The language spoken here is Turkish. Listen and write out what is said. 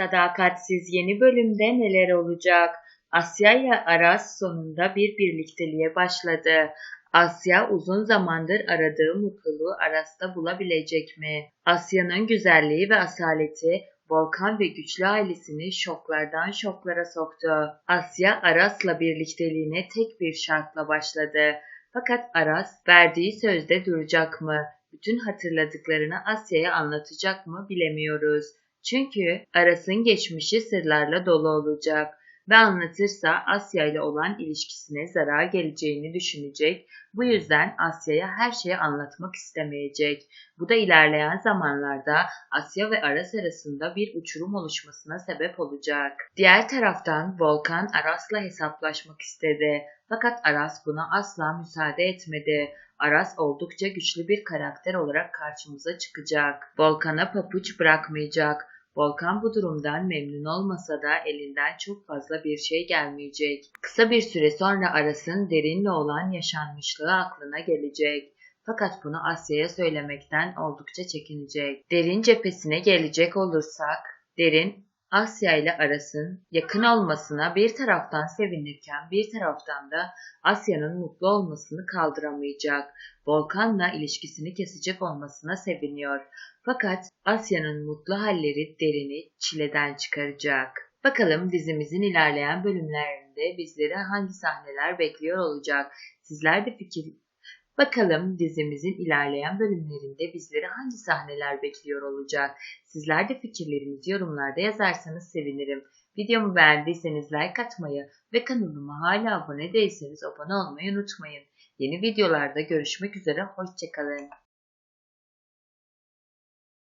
Sadakatsiz yeni bölümde neler olacak? Asya ile Aras sonunda bir birlikteliğe başladı. Asya uzun zamandır aradığı mutluluğu Aras'ta bulabilecek mi? Asya'nın güzelliği ve asaleti Volkan ve güçlü ailesini şoklardan şoklara soktu. Asya Aras'la birlikteliğine tek bir şartla başladı. Fakat Aras verdiği sözde duracak mı? Bütün hatırladıklarını Asya'ya anlatacak mı bilemiyoruz. Çünkü Aras'ın geçmişi sırlarla dolu olacak ve anlatırsa Asya ile olan ilişkisine zarar geleceğini düşünecek. Bu yüzden Asya'ya her şeyi anlatmak istemeyecek. Bu da ilerleyen zamanlarda Asya ve Aras arasında bir uçurum oluşmasına sebep olacak. Diğer taraftan Volkan Aras'la hesaplaşmak istedi. Fakat Aras buna asla müsaade etmedi. Aras oldukça güçlü bir karakter olarak karşımıza çıkacak. Volkan'a papuç bırakmayacak. Volkan bu durumdan memnun olmasa da elinden çok fazla bir şey gelmeyecek. Kısa bir süre sonra Aras'ın derinle olan yaşanmışlığı aklına gelecek. Fakat bunu Asya'ya söylemekten oldukça çekinecek. Derin cephesine gelecek olursak, Derin Asya ile Aras'ın yakın olmasına bir taraftan sevinirken bir taraftan da Asya'nın mutlu olmasını kaldıramayacak. Volkan'la ilişkisini kesecek olmasına seviniyor. Fakat Asya'nın mutlu halleri derini çileden çıkaracak. Bakalım dizimizin ilerleyen bölümlerinde bizleri hangi sahneler bekliyor olacak? Sizler de fikir Bakalım dizimizin ilerleyen bölümlerinde bizleri hangi sahneler bekliyor olacak? Sizler de fikirlerinizi yorumlarda yazarsanız sevinirim. Videomu beğendiyseniz like atmayı ve kanalıma hala abone değilseniz abone olmayı unutmayın. Yeni videolarda görüşmek üzere, hoşçakalın.